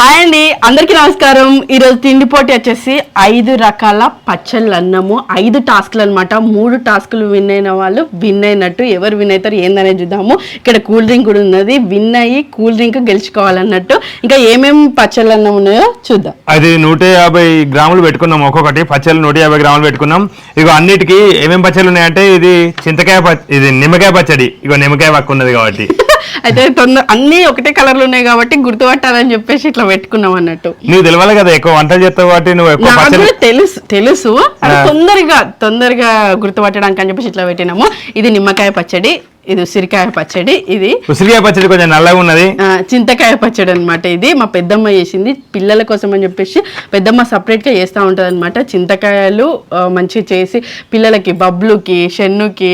Hi అండి అందరికీ నమస్కారం. ఈరోజు తిండి పోటీ వచ్చేసి ఐదు రకాల పచ్చళ్ళు అన్నము. ఐదు టాస్క్లు అన్నమాట. మూడు టాస్కులు విన్ అయిన వాళ్ళు విన్ అయినట్టు ఎవరు విన్ అవుతారు ఏందనేది చూద్దాము. ఇక్కడ కూల్ డ్రింక్ కూడా ఉన్నది. విన్ అయ్యి కూల్ డ్రింక్ గెలుచుకోవాలన్నట్టు. ఇంకా ఏమేమి పచ్చళ్ళు అన్నం ఉన్నాయో చూద్దాం. అది నూట యాభై గ్రాములు పెట్టుకున్నాం. ఒక్కొక్కటి పచ్చళ్ళు నూట యాభై గ్రాములు పెట్టుకున్నాం. ఇగో అన్నిటికీ ఏమేమి పచ్చళ్ళు ఉన్నాయంటే ఇది చింతకాయ ఇది నిమ్మకాయ పచ్చడి. ఇగో నిమ్మకాయ పక్క ఉన్నది కాబట్టి. అయితే తొందర అన్నీ ఒకటే కలర్లు ఉన్నాయి కాబట్టి గుర్తుపట్టాలని చెప్పేసి ఇట్లా పెట్టుకున్నాం అన్నట్టు. నువ్వు తెలియాలి కదా ఎక్కువ వంటలు చేస్తావు కాబట్టి నువ్వు ఎక్కువ తెలుసు తెలుసు. తొందరగా తొందరగా గుర్తుపట్టడానికి అని చెప్పేసి ఇట్లా పెట్టినాము. ఇది నిమ్మకాయ పచ్చడి. ఇది ఉసిరికాయ పచ్చడి ఇది ఉసిరికాయ పచ్చడి కొంచెం నల్లగా ఉన్నది ఆ, చింతకాయ పచ్చడి అనమాట ఇది మా పెద్దమ్మ చేసింది పిల్లల కోసం అని చెప్పేసి పెద్దమ్మ separate గా చేస్తూ ఉంటుంది అనమాట చింతకాయలు ఆ, మంచిగా చేసి పిల్లలకి బబ్లుకి షెన్నుకి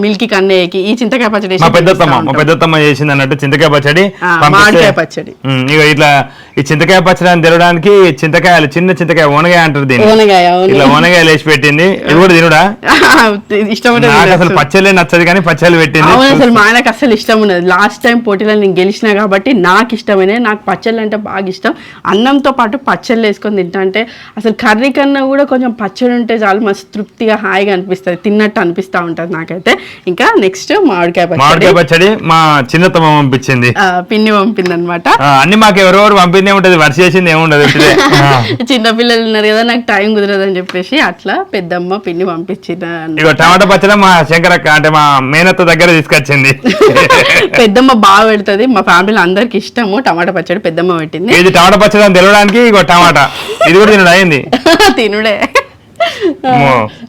మిల్కి కన్నయ్యకి ఈ చింతకాయ పచ్చడి మా వేసి పెద్దత్తమ్మ చేస్తా మా ఉంటాం. పెద్దత్తమ్మ చేసింది అన్నట్టు చింతకాయ పచ్చడి మామిడికాయ పచ్చడి. ఇగో ఇట్లా ఈ చింతకాయ పచ్చడి అని తెలవడానికి చింతకాయలు చిన్న చింతకాయ ఓనగాయ అంటారు దీన్ని ఓనగాయ. ఇట్లా వేసి పెట్టింది ఇది కూడా తినుడా ఇష్టం అసలు. పచ్చళ్ళే నచ్చదు కానీ పచ్చళ్ళు పెట్టింది అవును అసలు మా ఆయనకు అసలు ఇష్టం ఉన్నది లాస్ట్ టైం పోటీలో నేను గెలిచిన కాబట్టి నాకు ఇష్టమైన నాకు పచ్చళ్ళు అంటే బాగా ఇష్టం. అన్నంతో పాటు పచ్చళ్ళు వేసుకొని తింటా. అంటే అసలు కర్రీ కన్నా కూడా కొంచెం పచ్చడి ఉంటే చాలు మస్తు తృప్తిగా హాయిగా అనిపిస్తుంది. తిన్నట్టు అనిపిస్తూ ఉంటుంది నాకైతే. ఇంకా నెక్స్ట్ మామిడికాయ పచ్చడి. మామిడికాయ పచ్చడి మా చిన్నతమ్మ పంపించింది. పిన్ని పంపింది అనమాట అన్ని మాకు ఎవరెవరు పంపిందే ఉంటది వర్ష చేసింది ఏముండదు. చిన్నపిల్లలు ఉన్నారు కదా నాకు టైం కుదరదని చెప్పేసి అట్లా పెద్దమ్మ పిన్ని పంపించిన ఇగో టమాటా పచ్చడి మా శంకరక్క అంటే మా మేనత్త దగ్గర తీసుకొచ్చింది. పెద్దమ్మ బాగా పెడుతుంది. మా ఫ్యామిలీలో అందరికి ఇష్టము. టమాటా పచ్చడి పెద్దమ్మ పెట్టింది. ఇది టమాటా పచ్చడి అని తెలవడానికి ఇగో టమాటా. ఇది కూడా తినడు అయింది. తినుడే.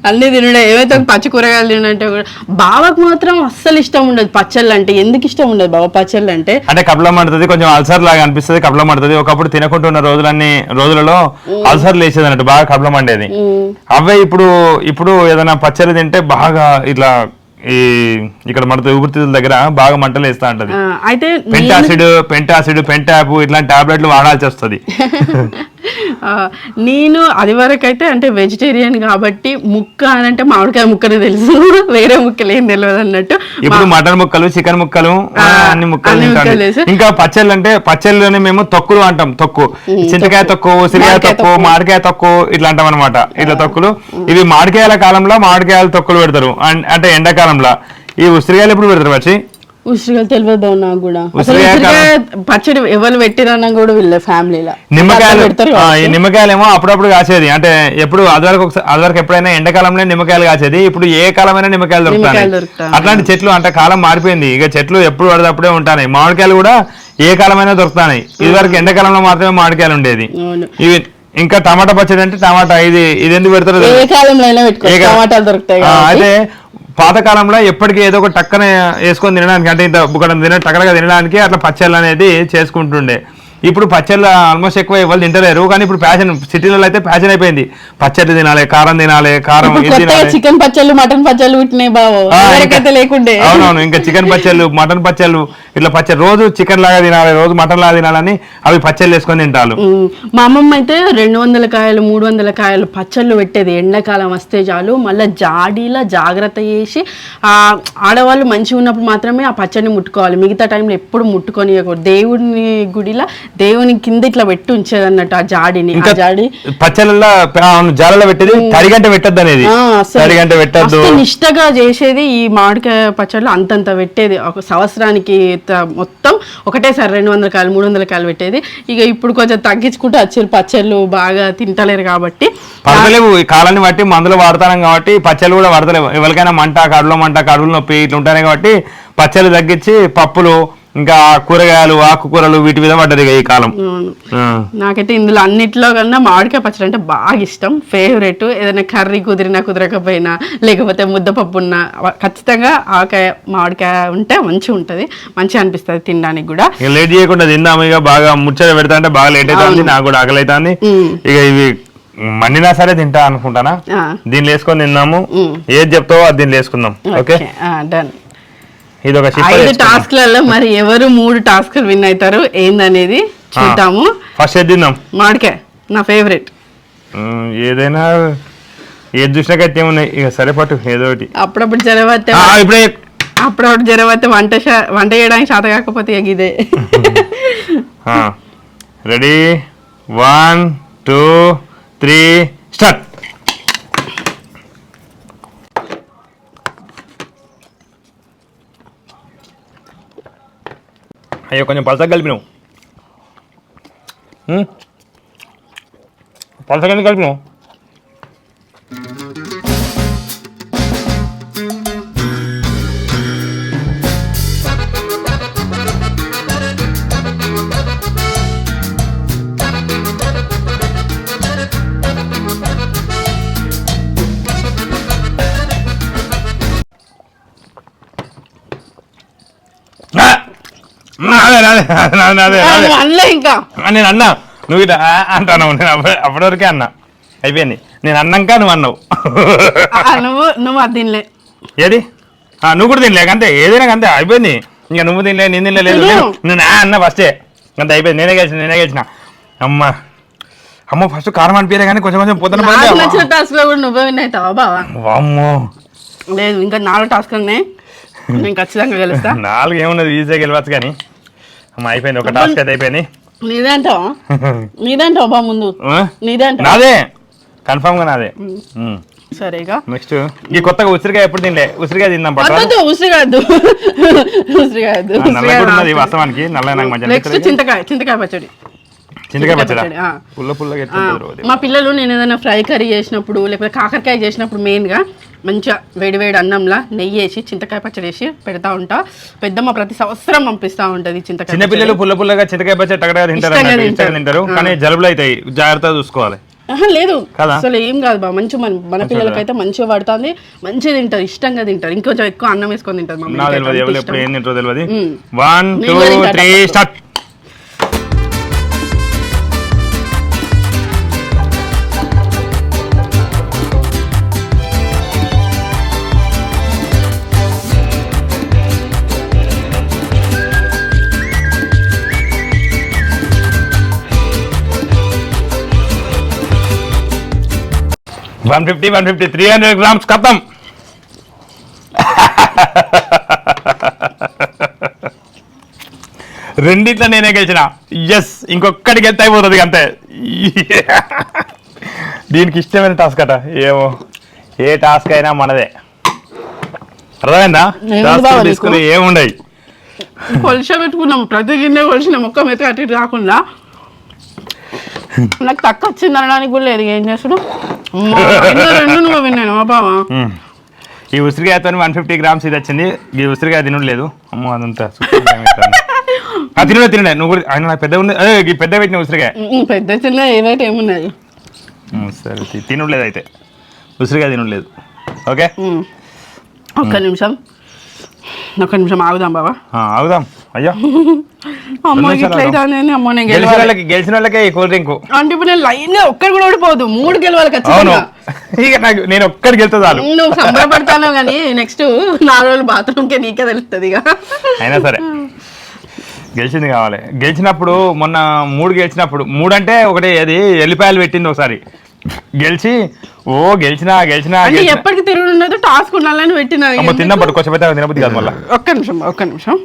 అన్ని తినుడే. ఏవైతే పచ్చి కూరగాయలు తినంటే కూడా బావకు మాత్రం అస్సలు ఇష్టం ఉండదు పచ్చళ్ళు అంటే. ఎందుకు ఇష్టం ఉండదు బావ పచ్చళ్ళు అంటే? అంటే కపలం పడుతుంది కొంచెం అల్సర్ లాగా అనిపిస్తుంది కపలం పడుతుంది ఒకప్పుడు తినకుంటున్న రోజులన్నీ రోజులలో అల్సర్ లేచేది అన్నట్టు బాగా కపలం పండేది అవే ఇప్పుడు ఇప్పుడు ఏదైనా పచ్చడి తింటే బాగా ఇట్లా ఈ ఇక్కడ మన ఊపిరితిత్తుల దగ్గర బాగా మంటలు వేస్తా ఉంటది. అయితే పెంటాసిడ్ పెంటాసిడ్ పెంటాప్ ఇట్లాంటి టాబ్లెట్లు వాడాల్సి వస్తుంది. నేను అది వరకు అయితే అంటే వెజిటేరియన్ కాబట్టి ముక్క అని అంటే మామిడికాయ ముక్కనే తెలుసు. వేరే ముక్కలు ఏం తెలియదు అన్నట్టు. ఇప్పుడు మటన్ ముక్కలు చికెన్ ముక్కలు అన్ని ముక్కలు. ఇంకా పచ్చళ్ళు అంటే పచ్చళ్ళలోనే మేము తొక్కులు అంటాం తొక్కు. చింతకాయ తొక్కు. ఉసిరికాయ తొక్కు. మామిడికాయ తొక్కు ఇట్లా అంటాం అనమాట ఇట్లా తొక్కులు. ఇవి మామిడికాయల కాలంలో మామిడికాయల తొక్కులు పెడతారు. అంటే ఎండాకాలంలో. ఈ ఉసిరికాయలు ఎప్పుడు పెడతారు వచ్చి ఉసిరికాయలు తెలియదు నాకు కూడా. అసలు ఉసిరికాయ ఉసిరికాయ పచ్చడి ఎవరు పెట్టిరన్నా కూడా వీళ్ళ ఫ్యామిలీలో. నిమ్మకాయలు ఈ. నిమ్మకాయలు ఏమో అప్పుడప్పుడు కాసేది. అంటే ఎప్పుడు అదివరకు ఒకసారి అదివరకు ఎప్పుడైనా ఎండాకాలంలో నిమ్మకాయలు కాసేది. ఇప్పుడు ఏ కాలమైనా నిమ్మకాయలు దొరుకుతాయి. అట్లాంటి చెట్లు అంటే కాలం మారిపోయింది. ఇక చెట్లు ఎప్పుడు పడితే ఉంటాయి. మామిడికాయలు కూడా ఏ కాలమైనా దొరుకుతాయి. ఇదివరకు ఎండాకాలంలో మాత్రమే మామిడికాయలు ఉండేది. ఇవి ఇంకా టమాటా పచ్చడి అంటే టమాటా. ఇది ఇది ఎందుకు పెడతారో ఏ. కాలంలో అయినా ఏ పెట్టుకో కాలం- టమాటాలు దొరుకుతాయి. అయితే పాతకాలంలో ఎప్పటికీ ఏదో ఒక టక్కన వేసుకొని తినడానికి అంటే ఇంత బుక్కడం తిన టక్కనగా తినడానికి అట్లా పచ్చళ్ళు అనేది చేసుకుంటుండే. ఇప్పుడు పచ్చళ్ళు ఆల్మోస్ట్ ఎక్కువ ఎవరు తింటలేరు కానీ ఇప్పుడు ప్యాషన్ సిటీలలో అయితే ప్యాషన్ అయిపోయింది. పచ్చడి తినాలి కారం తినాలి కారం చికెన్ పచ్చళ్ళు మటన్ పచ్చళ్ళు అవునవును ఇంకా చికెన్ పచ్చళ్ళు మటన్ పచ్చళ్ళు ఇట్లా పచ్చడి రోజు చికెన్ లాగా తినాలి రోజు మటన్ లాగా తినాలని అవి పచ్చళ్ళు వేసుకొని తింటారు. మా అమ్మమ్మ అయితే రెండు వందల కాయలు మూడు వందల కాయలు పచ్చళ్ళు పెట్టేది. ఎండాకాలం వస్తే చాలు. మళ్ళీ జాడీలా జాగ్రత్త చేసి ఆ ఆడవాళ్ళు మంచిగా ఉన్నప్పుడు మాత్రమే ఆ పచ్చడిని ముట్టుకోవాలి. మిగతా టైంలో ఎప్పుడు ముట్టుకొని దేవుని గుడిలా దేవుని కింద ఇట్లా పెట్టి ఉంచేది అన్నట్టు ఆ జాడీని. ఆ జాడి పచ్చళ్ళల్లో అవును, జాలలో పెట్టేది తడిగంట పెట్టద్దు అనేది. తడిగంట పెట్టద్దు. నిష్టగా చేసేది ఈ మామిడికాయ పచ్చళ్ళు అంతంత పెట్టేది. ఒక సంవత్సరానికి మొత్తం? ఒకటేసారి రెండు వందల కాయలు మూడు వందల కాయలు పెట్టేది. ఇక ఇప్పుడు కొంచెం తగ్గించుకుంటూ అచ్చలు పచ్చళ్ళు బాగా తింటలేరు కాబట్టి. పడతలేవు. ఈ కాలాన్ని బట్టి మందులు వాడతాం కాబట్టి పచ్చళ్ళు కూడా పడతలేవు. ఎవరికైనా మంట కడులో మంట కడుపులో నొప్పి ఇట్లా ఉంటాయి కాబట్టి పచ్చళ్ళు తగ్గించి పప్పులు ఇంకా కూరగాయలు ఆకుకూరలు వీటి మీద పడ్డది ఈ కాలం. నాకైతే ఇందులో అన్నిట్లో కన్నా మామిడికాయ పచ్చడి అంటే బాగా ఇష్టం. ఫేవరెట్ ఏదైనా కర్రీ కుదిరినా కుదరకపోయినా లేకపోతే ముద్దపప్పు ఉన్నా ఖచ్చితంగా ఆకాయ మామిడికాయ ఉంటే మంచిగా ఉంటుంది. మంచిగా అనిపిస్తుంది తినడానికి కూడా. లేట్ చేయకుండా తిందాము. ఇక బాగా ముచ్చట పెడతా అంటే బాగా లేట్ అవుతుంది. నాకు కూడా ఆకలి అవుతుంది. ఇక ఇవి మండినా సరే తింటా అనుకుంటానా. దీన్ని వేసుకొని తిన్నాము. ఏది చెప్తావో అది దీన్ని వేసుకుందాం ఓకే? డన్ ఇది ఒక ఐదు టాస్క్లలో మరి ఎవరు మూడు టాస్క్లు విన్ అవుతారు ఏందనేది చూద్దాము. ఫస్ట్ ఏది తిందాం మామిడికాయ నా ఫేవరెట్ ఏదైనా ఏది చూసినాకైతే ఏమున్నాయి? ఇక సరే పట్టు ఏదో ఒకటి. అప్పుడప్పుడు జరవతే ఆ, ఇప్పుడే అప్పుడప్పుడు జరవతే వంట వంట చేయడానికి శాత కాకపోతే ఇక ఇదే. Ready one two three start అయ్యో కొంచెం పలసగా కలిపినావు. పలసగా ఎందుకు కలిపినావు? ఇంకా. నేను అన్నా. నువ్వు ఇట్లా అంటున్నావు. నేను అప్ప- అప్పటివరకే అన్నా. అయిపోయింది. నేను అన్నాక నువ్వు అన్నావు. నువ్వు నువ్వు అది తినలే. ఏది? ఆ, నువ్వు కూడా తినలేక అంతే. ఏదైనా అంతే అయిపోయింది. ఇంకా నువ్వు తినలే నేను తినలే లేదు తిను. నేను- అన్న ఫస్టే అంతే అయిపోయింది. నేనే గెలిచిన నేనే గెలిచిన. అమ్మ. అమ్మ ఫస్ట్ కారం అనిపించలే కానీ కొంచెం కొంచెం పొద్దున నచ్చిన టాస్క్లో కూడా నువ్వే విన్ అవుతావా బావా? వామ్మో. లేదు ఇంకా నాలుగు టాస్క్ ఉన్నాయి. నేను ఖచ్చితంగా గెలుస్తా. నాలుగు ఏమున్నది ఈజీగా గెలవచ్చు కానీ. అయిపోయింది ఒక టాస్క్ అయితే అయిపోయింది. నీదే అంటావా నీదే అంటావా బా ముందు? ఆ? నీదే. కన్ఫామ్గా నాదే. సరే నెక్స్ట్ ఈ కొత్తగా ఉసిరికాయ ఎప్పుడు తినలే? ఉసిరికాయ తిందాం పట్టు వద్దు ఉసిరి కాదు ఉసిరి కాదు నల్ల కూడా ఉన్నది వాస్తవానికి. నల్ల నాకు మంచి నెక్స్ట్ చింతకాయ చింతకాయ పచ్చడి. చింతకాయ పచ్చడా. పుల్ల పుల్లగా మా పిల్లలు నేను ఏదైనా ఫ్రై కర్రీ చేసినప్పుడు లేకపోతే కాకరకాయ చేసినప్పుడు మెయిన్గా మంచిగా వేడి వేడి అన్నంలా నెయ్యి వేసి చింతకాయ పచ్చడి వేసి పెడతా ఉంటా. పెద్దమ్మ ప్రతి సంవత్సరం పంపిస్తా ఉంటది చింతకాయ చిన్నపిల్లలు పుల్ల పుల్లగా చింతకాయ పచ్చడి టగడగా తింటారు. తింటారు. కానీ జలుబులు అవుతాయి. జాగ్రత్తగా చూసుకోవాలి. లేదు? అసలు ఏం కాదు బా మంచి మన మన పిల్లలకైతే మంచిగా పడుతుంది. మంచిగా తింటారు ఇష్టంగా తింటారు. ఇంకొంచెం ఎక్కువ అన్నం వేసుకొని తింటారు మా నాకు అమ్మకి తెలియదు one fifty one fifty three hundred grams కథం. రెండిట్లో నేనే గెలిచిన. ఎస్ ఇంకొక్కడికి వెళ్తే అయిపోతుంది అంతే. దీనికి ఇష్టమైన టాస్క్ అట. ఏమో ఏ టాస్క్ అయినా మనదే. అర్థమైందా? టాస్క్? తీసుకుని ఏముండయి? కొలిస పెట్టుకున్నాం. ప్రతి గిన్నె కొలిసిన మొక్క మెత్త అటు రాకుండా నాకు తక్కువ వచ్చింది అనడానికి కూడా లేదు. ఏం చేసుడు రెండు రెండు నువ్వు విన్నాను మా బావ. మ్మ్. ఈ ఉసిరికాయతో వన్ ఫిఫ్టీ గ్రామ్స్ ఇది వచ్చింది. ఈ ఉసిరికాయ తినలేదు అమ్మో అదంతా తినలే తినలే నువ్వు ఆయన నాకు పెద్ద ఉంది అదే ఈ పెద్ద పెట్టిన ఉసిరికాయ పెద్ద చిన్న ఏవైతే ఏమున్నది? సరే తినలేదు అయితే. ఉసిరికాయ తినలేదు ఓకే. ఒక్క నిమిషం. ఒక్క నిమిషం ఆగుదాం బాబా ఆగుదాం. అయ్యో. అమ్మ ఇట్లా అయితే అనేది అమ్మ నేను గెలిచిన వాళ్ళకి గెలిచిన వాళ్ళకే ఈ కూల్ డ్రింక్. అంటే ఇప్పుడు నేను లైన్గా ఒక్కడు కూడా ఓడిపోదు మూడు గెలవాలి ఖచ్చితంగా. ఇక నాకు నేను ఒక్కడికి చాలు. నువ్వు సంబరపడతాను కానీ నెక్స్ట్ నాలుగు రోజులు బాత్రూమ్కే నీకే తెలుస్తుంది ఇక. అయినా సరే. గెలిచింది కావాలి. గెలిచినప్పుడు మొన్న మూడు గెలిచినప్పుడు మూడు అంటే ఒకటి అది ఎల్లిపాయలు పెట్టింది ఒకసారి. గెలిచి ఓ గెలిచినా గెలిచినా ఎప్పటికి తిరుగుడు ఉండదు టాస్క్ ఉండాలని పెట్టిన తిన్నాం పట్టు కొంచెం పెద్ద తినబుద్ధి కాదు మళ్ళీ. ఒక్క నిమిషం ఒక్క నిమిషం.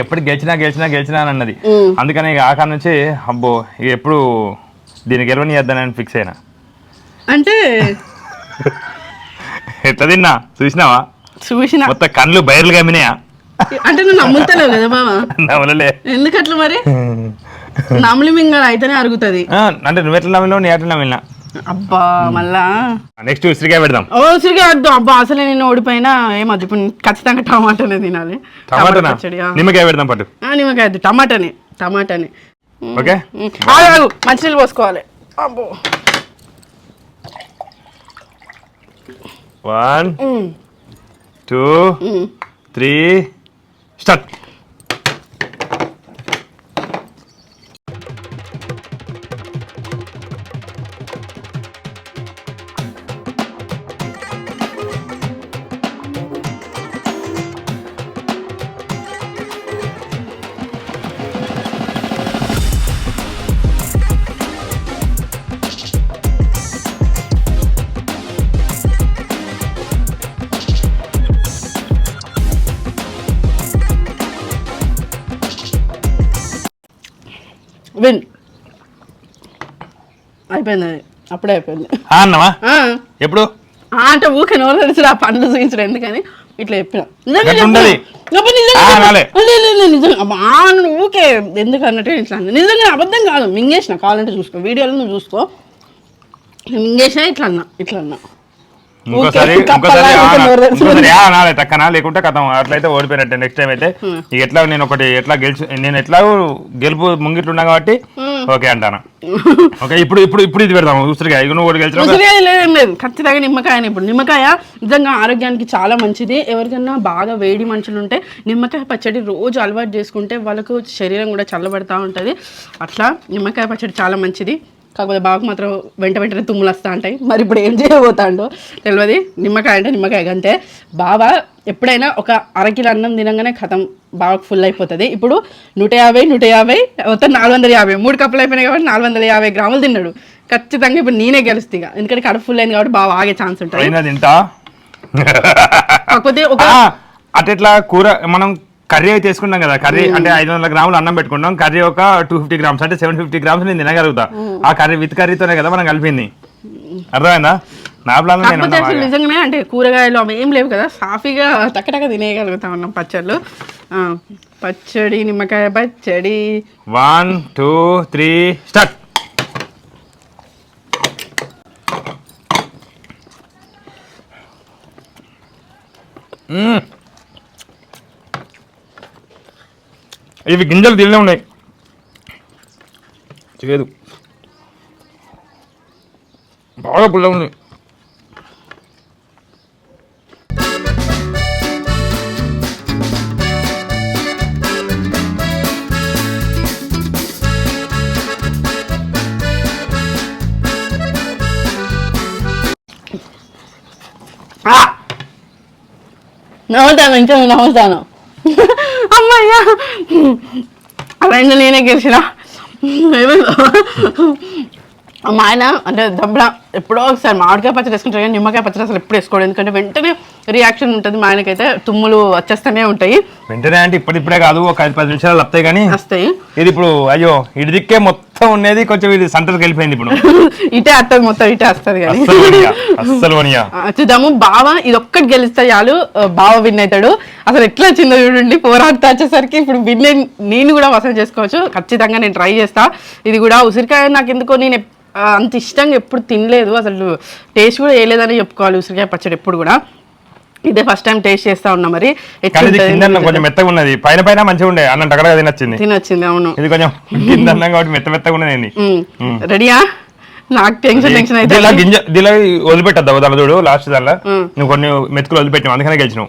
ఎప్పటికి గెలిచినా గెలిచినా గెలిచినా అని అన్నది. అందుకని ఇక ఆకాడ నుంచి అబ్బో ఇక ఎప్పుడు దీన్ని గెలవనియద్దని ఫిక్స్ అయినా. అంటే ఎట్లా తిన్నా? చూసినావా? చూసిన. మొత్తం కళ్ళు బయర్లు గమ్మినాయా అంటే నువ్వు నమ్ముతలేవు కదా బావా? ఎందుకట్లా మరి? నమ్ములి మింగ అయితేనే అరుగుతుంది. అంటే నువ్వు ఎట్లా నవ్వినావు నీ ఎట్లా నవ్వినా అబ్బా మళ్ళా? నెక్స్ట్ ఉసిరికాయ పెడదాం. ఓ సరిగా వద్దు. అబ్బా అసలు నేను ఓడిపోయినా ఏమద్దు ఇప్పుడు టమాటానే టమాటానే? తినాలి ఆ. నిమ్మకాయ పెడదాం పట్టు. ఆ, నిమ్మకాయ వద్దు. టమాటానే టమాటానే. ఓకే. ఆగు, మంచినీళ్ళు పోసుకోవాలి. అబ్బో. One two. Three start. అయిపోయింది. అది అప్పుడే అయిపోయింది. ఆ, ఎప్పుడు? అంటే ఊకే నోరు తెరిచి ఆ పండ్లు చూపించడం ఎందుకని? ఇట్లా చెప్పిన. ఊకే ఎందుకు అన్నట్టు ఇట్లా. నిజంగా అబద్ధం కాదు. మింగేసిన కావాలంటే చూసుకో. వీడియోలో నువ్వు చూసుకో. నింగేసిన ఇట్లా అన్నా ఇట్లా అన్నా. ఇంకోసారి ఇంకోసారి కప్పలా ఆ ఊరికే నా- నోరు తెరిచి ఇంకోసారి ఆ అనాలి టక్కన లేకుంటే కథం. అట్లయితే ఓడిపోయినట్టే. నెక్స్ట్ టైం అయితే ఎట్లా నేను ఒకటి ఎట్లా గెలిచి నేను ఎట్లా గెలుపు ముంగిట్లున్నా కాబట్టి ఓకే అంటాను. ఓకే ఇప్పుడు ఇప్పుడు ఇప్పుడు ఇది పెడదాం ఉసిరికాయ. ఇక నువ్వు ఒకటి ఉసిరికాయ లేదు లేదు. ఖచ్చితంగా నిమ్మకాయ ఇప్పుడు. నిమ్మకాయ నిజంగా ఆరోగ్యానికి చాలా మంచిది. ఎవరికైనా బాగా వేడి మనుషులు ఉంటే నిమ్మకాయ పచ్చడి రోజు అలవాటు చేసుకుంటే వాళ్ళకు శరీరం కూడా చల్లబడతా ఉంటుంది. అట్లా నిమ్మకాయ పచ్చడి చాలా మంచిది. కాకపోతే బాగా మాత్రం వెంట వెంటనే తుమ్ములు వస్తూ ఉంటాయి. మరి ఇప్పుడు ఏం చేయబోతాడో తెలియదు నిమ్మకాయ అంటే నిమ్మకాయ అంతే బాగా ఎప్పుడైనా ఒక అరకిలో అన్నం తినగానే కథం బాగా ఫుల్ అయిపోతుంది. ఇప్పుడు నూట యాభై నూట యాభై మొత్తం నాలుగు వందల యాభై. మూడు కప్పులు అయిపోయినాయి కాబట్టి నాలుగు వందల యాభై గ్రాములు తిన్నాడు. ఖచ్చితంగా ఇప్పుడు నేనే గెలుస్తా ఎందుకంటే కడుపు ఫుల్ అయింది కాబట్టి బాగా ఆగే ఛాన్స్ ఉంటుంది తింటా? కాకపోతే ఒక అట్లా కూర? మనం కర్రీ అయితే తీసుకుంటాం కదా కర్రీ అంటే ఐదు వందల గ్రాములు అన్నం పెట్టుకుంటాం. కర్రీ ఒక టూ ఫిఫ్టీ గ్రామ్స్ అంటే సెవెన్ ఫిఫ్టీ గ్రామ్స్ నేను తినగలుగుతా. ఆ కర్రీ విత్ కర్రీతోనే కదా మనం కలిపింది. అర్థమైందా? నా ప్లాన్. నిజంగానే అంటే కూరగాయలు అవి ఏం లేవు కదా సాఫీగా టక్కటక్క తినేయగలుగుతా ఉన్నాం పచ్చళ్ళు. పచ్చడి నిమ్మకాయ పచ్చడి. వన్ టూ త్రీ స్టార్ట్ ఇవి గింజలు తిల్లే ఉన్నాయి. చేదు బాగా పుల్ల ఉంది. ఆ! నవ్వుతాను ఇంకా నవ్వుతాను. అమ్మయ్యా అవన్నీ నేనే గెలిచిన. మా ఆయన అంటే దబ్బడ ఎప్పుడో ఒకసారి మామిడికాయ పచ్చడి వేసుకుంటారు కానీ నిమ్మకాయ పచ్చడి అసలు ఎప్పుడు వేసుకోవడం ఎందుకంటే వెంటనే రియాక్షన్ ఉంటుంది. మా ఆయనకైతే తుమ్ములు వచ్చేస్తూనే ఉంటాయి. వెంటనే అంటే ఇప్పుడిప్పుడే కాదు ఒక ఐదు పది నిమిషాలు వస్తాయి కానీ వస్తాయి. ఇది ఇప్పుడు అయ్యో ఇటు దిక్కే మొత్తం ఉండేది కొంచెం ఇది సెంటర్కి వెళ్ళిపోయింది ఇప్పుడు. ఇటే వస్తుంది మొత్తం ఇటే వస్తుంది కానీ. అస్సలు చూద్దాము బావ ఇది ఒక్కటి గెలిస్తే చాలు. బావ విన్ అవుతాడు. అసలు ఎట్లా వచ్చిందో చూడండి పోరాడుతా వచ్చేసరికి ఇప్పుడు విన్ నేను కూడా వసూలు చేసుకోవచ్చు. ఖచ్చితంగా నేను ట్రై చేస్తా. ఇది కూడా ఉసిరికాయ నాకు ఎందుకో నేను అంత ఇష్టంగా ఎప్పుడు తినలేదు. అసలు టేస్ట్ కూడా వేయలేదని చెప్పుకోవాలి ఉసిరికాయ పచ్చడి ఎప్పుడు కూడా. ఇదే ఫస్ట్ టైం టేస్ట్ చేస్తా ఉన్నా మరి. కొంచెం మెత్తగా ఉన్నది. పైన పైన మంచిగా ఉండే. అన్నం టగడగా తినొచ్చింది. తినొచ్చింది అవును. ఇది కొంచెం మెత్త మెత్తగా ఉన్నది. రెడీయా నాకు టెన్షన్ టెన్షన్ అయితే దీనిలో గింజ దీనిలో వదిలిపెట్టద్దు దాని చూడు లాస్ట్ దానిలో. నువ్వు కొన్ని మెతుకులు వదిలిపెట్టావు అందుకనే గెలిచినావు.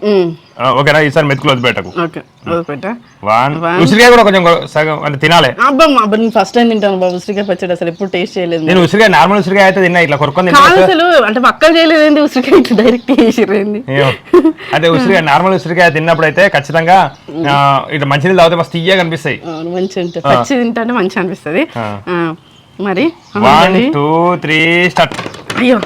ఓకేనా ఈసారి మెతుకులు వదిలిపెట్టకు. ఓకే వదిలిపెట్టా? వన్. ఉసిరికాయ కూడా కొంచెం సగం అంటే తినాలి. అబ్బా అబ్బా నేను ఫస్ట్ టైం తింటాను బాబు ఉసిరికాయ పచ్చడి అసలు ఎప్పుడు టేస్ట్ చేయలేదు. నేను ఉసిరికాయ నార్మల్ ఉసిరికాయ అయితే తిన్నా ఇట్లా కొరుకొని అసలు అంటే పక్కన చేయలేదు ఏంది ఉసిరికాయ ఇట్లా డైరెక్ట్ చేసిర్రేంది ఏమో. అంటే ఉసిరికాయ నార్మల్ ఉసిరికాయ తిన్నప్పుడు అయితే ఖచ్చితంగా ఇట్లా మంచినీళ్ళు తాగితే మస్తు తీయగా కనిపిస్తాయి అవును మంచి ఉంటుంది. పచ్చి తింటే మంచి అనిపిస్తుంది. మరి వన్. టూ త్రీ స్టార్ట్ అయ్యో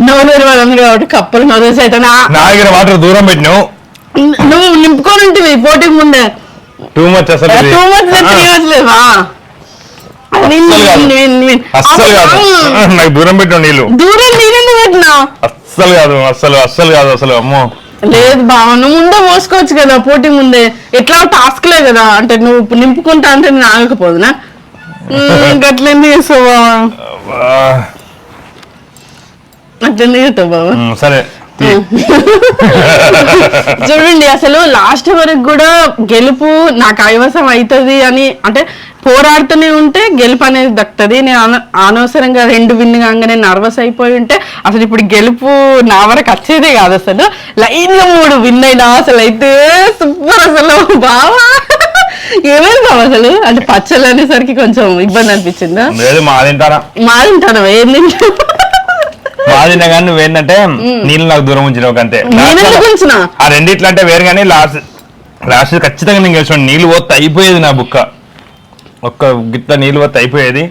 నోరు తెరవాలి కాబట్టి కప్పులు నోరు తెరిచి అయితే నా- నా దగ్గర వాటర్ దూరం పెట్టినావు నువ్వు నింపుకొని ఉంటుంది పోటీకి ముందే. టూ మచ్ అసలు ఇది. టూ మంత్స్ త్రీ మంత్స్ లేవా అస్సలు కాదు. అస్సలు కాదు. నాకు దూరం పెట్టినావు నీళ్ళు. దూరం నేనెందుకు పెట్టినా? అస్సలు కాదు అస్సలు అస్సలు కాదు అసలు అమ్మో. లేదు బావ నువ్వు ముందే పోసుకోవచ్చు కదా పోటీ ముందే. ఎట్లా టాస్క్లే కదా అంటే నువ్వు నింపుకుంటా అంటే నేను ఆగకపోదునా? మ్మ్, గట్లెందుకు చేస్తావు బావా? అబ్బా. అట్లెందుకు చేస్తావు బావా? ఉమ్, సరే. చూడండి అసలు లాస్ట్ వరకు కూడా గెలుపు నాకు కైవసం అవుతుంది అని అంటే పోరాడుతూనే ఉంటే గెలుపు అనేది దక్కుతుంది. నేను అన- అనవసరంగా రెండు విన్ కాగానే నర్వస్ అయిపోయి ఉంటే అసలు ఇప్పుడు గెలుపు నా వరకు వచ్చేదే కాదు అసలు. లైన్గా మూడు విన్ అయినా అసలు అయితే సూపర్ అసలు బావా. ఏమైంది అసలు? అంటే పచ్చళ్ళు అనేసరికి కొంచెం ఇబ్బంది అనిపించిందా? మా తింటారా మా ఏం తింటావు? కానీ నువ్వు ఏంటంటే నీళ్ళు నాకు దూరం ఉంచిన? అంతే? ఆ రెండిట్లు అంటే వేరు కానీ లాస్ట్ లాస్ట్ ఖచ్చితంగా నేను గెలిచిన నీళ్ళు పోతే అయిపోయేది నా బుక్క. ఒక్క గిట్ల నీళ్ళు పోతే అయిపోయేది.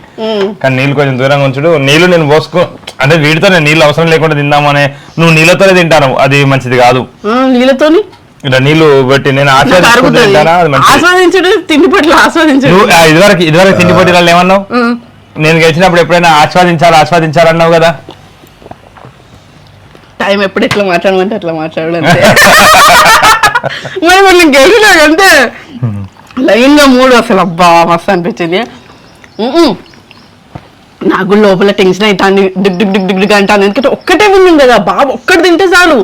కానీ నీళ్ళు కొంచెం దూరంగా ఉంచుడు. నీళ్ళు నేను పోసుకో అంటే వీటితో నేను నీళ్ళు అవసరం లేకుండా తిందామనే నువ్వు నీళ్ళతోనే తింటాను. అది మంచిది కాదు. ఆ, నీళ్ళతోని? ఇలా నీళ్ళు పెట్టి నేను నాకు ఆస్వాదించుకుంటూ అరుగుతుంది. తింటానా? అది ఆస్వాదించుడు తిండి పట్ల ఆస్వాదించుడు. నువ్వు ఆ, ఇదివరకు ఇదివరకు తిండి పోటీలలో ఏమన్నావు. నేను గెలిచినప్పుడు ఎప్పుడైనా ఆస్వాదించాలి ఆస్వాదించాలన్నావు కదా? టైం ఎప్పుడు ఎట్లా మాట్లాడమంటే అట్లా మాట్లాడడం అంతే. మరి మనం అంతే. లైన్గా మూడు అసలు అబ్బా మస్తు అనిపించింది. నాకు లోపల టెన్షన్ అవుతాను డిగ్ డిగ్ డిగ్ డిగ్ అంటాను ఎందుకంటే ఒక్కటే విన్నాం కదా బాబు ఒక్కటి తింటే చాలు.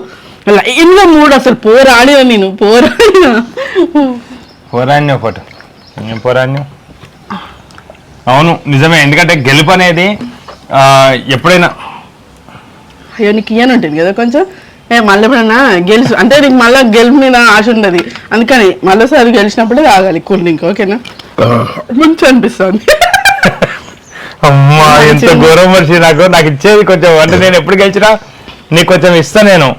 లైన్గా మూడు అసలు పోరాడినా నేను పోరాడినా. ఫోటో. ఏం పోరాణ్యం అవును నిజమే. ఎందుకంటే గెలుపు అనేది ఎప్పుడైనా అయ్యో నీకు ఇయ్యని ఉంటుంది కదా కొంచెం? ఏ మళ్ళీ ఎప్పుడైనా గెలుసు అంటే నీకు మళ్ళీ గెలుపు మీద ఆశ ఉండదు. అందుకని మళ్ళీసారి గెలిచినప్పుడే తాగాలి కూల్ డ్రింక్ ఓకేనా? మంచి అనిపిస్తుంది. అమ్మా ఎంత ఘోరం మనిషి నాకు. నాకు ఇచ్చేది కొంచెం అంటే నేను ఎప్పుడు గెలిచినా నీకు కొంచెం ఇస్తా నేను.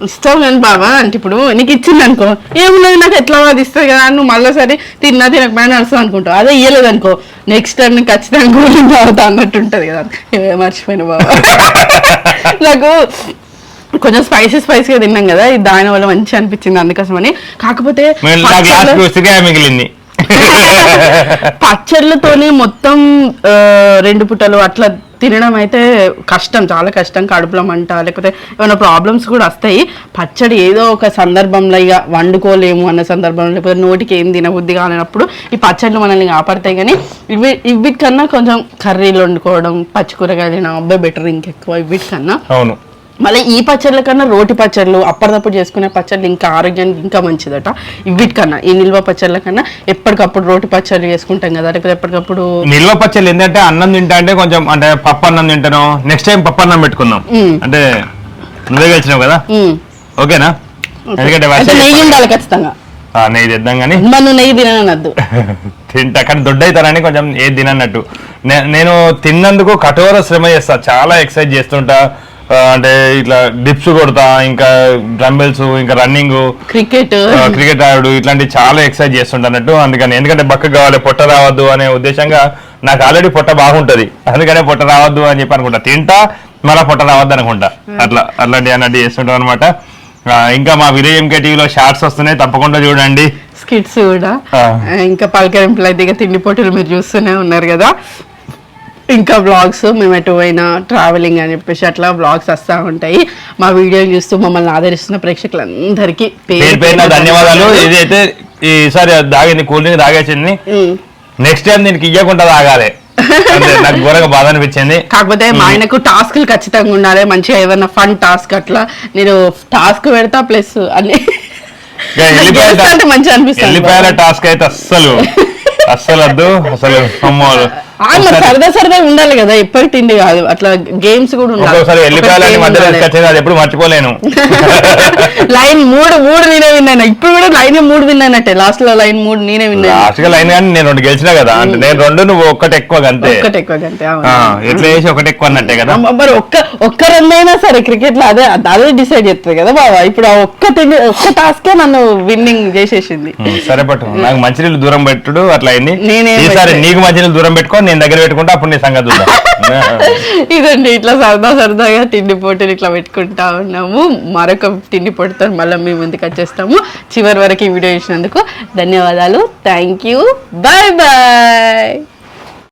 ఇష్టం కానీ బాబా అంటే ఇప్పుడు నీకు ఇచ్చింది అనుకో. ఏమున్నది నాకు ఎట్లా అది ఇస్తుంది కదా? నువ్వు మళ్ళీసారి తిన్నా తినకపోయినా నడుస్తుంది అనుకుంటావు. అదే ఇయ్యలేదు అనుకో. నెక్స్ట్ టైం నీకు ఖచ్చితంగా డ్రింక్ తాగుతా అన్నట్టు ఉంటుంది కదా. మర్చిపోయిన బాబా నాకు కొంచెం స్పైసీ స్పైసీగా తిన్నాం కదా. ఇది దాని వల్ల మంచిగా అనిపించింది అందుకోసమని. కాకపోతే నేను మిగిలింది. పచ్చళ్ళతోని మొత్తం రెండు పుట్టలు అట్లా తినడం అయితే కష్టం చాలా కష్టం. కడుపులో మంట లేకపోతే ఏమైనా ప్రాబ్లమ్స్ కూడా వస్తాయి. పచ్చడి ఏదో ఒక సందర్భంలో ఇక వండుకోలేము అన్న సందర్భంలో లేకపోతే నోటికి ఏం తినబుద్ధి కానప్పుడు ఈ పచ్చళ్ళు మనల్ని కాపాడతాయి. కానీ ఇవి ఇవిటికన్నా కొంచెం కర్రీలు వండుకోవడం పచ్చి కూరగాయలు తినడం అబ్బాయి బెటర్ ఇంకెక్కువ. ఇవిటికన్నా అవును. మళ్ళీ ఈ పచ్చళ్ళ కన్నా రోటి పచ్చళ్ళు అప్పటిదప్పుడు చేసుకునే పచ్చళ్ళు ఇంకా ఆరోగ్యానికి ఇంకా మంచిదట. ఇవిటికన్నా ఈ నిల్వ పచ్చళ్ళ కన్నా ఎప్పటికప్పుడు రోటి పచ్చళ్ళు చేసుకుంటాం కదా లేకపోతే ఎప్పటికప్పుడు నిల్వ పచ్చళ్ళు ఏంటంటే అన్నం తింటా అంటే కొంచెం అంటే పప్పు అన్నం తింటాను. నెక్స్ట్ టైం పప్పు అన్నం పెట్టుకుందాం. అంటే నువ్వే గెలిచినావు కదా? ఓకేనా? ఎందుకంటే నెయ్యి ఉండాలి ఖచ్చితంగా. ఆ, నెయ్యి తెద్దాం కానీ. నువ్వు నెయ్యి తిననద్దు తింటా కానీ దొడ్డైతారని కొంచెం ఏది తినన్నట్టు నేను తిన్నందుకు కఠోర శ్రమ చేస్తా చాలా ఎక్సర్సైజ్ చేస్తుంటా. అంటే ఇట్లా డిప్స్ కొడతా ఇంకా డంబెల్స్ ఇంకా రన్నింగ్ క్రికెట్. క్రికెట్ ఆడు ఇట్లాంటి చాలా ఎక్సర్సైజ్ చేస్తుంటా అన్నట్టు అందుకని ఎందుకంటే బక్క కావాలి పొట్ట రావద్దు అనే ఉద్దేశంగా నాకు ఆల్రెడీ పొట్ట బాగుంటది. అందుకనే పొట్ట రావద్దు అని చెప్పి అనుకుంటా. తింటా మళ్ళీ పొట్ట రావద్దు అనుకుంటా. అట్లా అట్లాంటి అన్నట్టు చేస్తుంటాం అనమాట ఇంకా మా విలేజ్ ఎంకే టీవీలో షార్ట్స్ వస్తున్నాయి తప్పకుండా చూడండి. స్కిట్స్ కూడా. ఇంకా పలకరింపులు అయితే తిండి పోటీలు మీరు చూస్తూనే ఉన్నారు కదా. ఇంకా బ్లాగ్స్ మేము ఎటు పోయినా ట్రావెలింగ్ అని చెప్పేసి అట్లా బ్లాగ్స్ వస్తూ ఉంటాయి. మా వీడియో చూస్తూ మమ్మల్ని ఆదరిస్తున్న ప్రేక్షకులందరికీ పేరు పేరున ధన్యవాదాలు. ఇదైతే ఈసారి దాగింది కూల్ డ్రింక్ తాగేసింది. నెక్స్ట్ టైం దీనికి ఇవ్వకుండా తాగాలి. నాకు ఘోరంగా బాధ అనిపించింది. కాకపోతే మా ఆయనకు టాస్క్లు ఖచ్చితంగా ఉండాలి మంచిగా ఏదైనా ఫన్ టాస్క్ అట్లా. నేను టాస్క్ పెడతా ప్లస్ అన్ని మంచిగా అనిపిస్తుంది. టాస్క్ అయితే అస్సలు అస్సలు వద్దు. అసలు సరదా సరదా ఉండాలి కదా ఎప్పటి తిండి కాదు. అట్లా గేమ్స్ కూడా ఉండాలి. ఎప్పుడు మర్చిపోలేను. లైన్ మూడు మూడు నేనే విన్నాను. ఇప్పుడు కూడా లైన్ మూడు విన్నానట్టే. లాస్ట్లో లైన్ మూడు నేనే విన్నాను. లాస్ట్గా లైన్ కానీ నేను రెండు గెలిచినా కదా అంటే నేను రెండు నువ్వు ఒక్కటి ఎక్కువ అంతే ఒక్కటి ఎక్కువ అంతే ఎట్లా చేసి ఒకటి ఎక్కువ అన్నట్టే కదా. మరి ఒక్క ఒక్క రన్ అయినా సరే క్రికెట్లో అదే అదే డిసైడ్ చేస్తుంది కదా బాబా. ఇప్పుడు ఆ ఒక్క తిండి ఒక్క టాస్కే నన్ను విన్నింగ్ చేసేసింది. సరే పట్టు. నాకు మంచినీళ్ళు దూరం పెట్టుడు అట్లా అయింది. నేనేం ఈసారి పెట్టలే. నీకు మంచినీళ్ళు దూరం పెట్టుకో నేను దగ్గర పెట్టుకుంటా అప్పుడు నీ సంగతి చూద్దాం. ఇదండి ఇట్లా సరదా సరదాగా తిండి పోటీలు ఇట్లా పెట్టుకుంటా ఉన్నాము. మరొక తిండి పోటీతో మళ్ళీ మీ ముందుకు వచ్చేస్తాము. చివరి వరకు ఈ వీడియో ఇచ్చినందుకు ధన్యవాదాలు. Thank you bye bye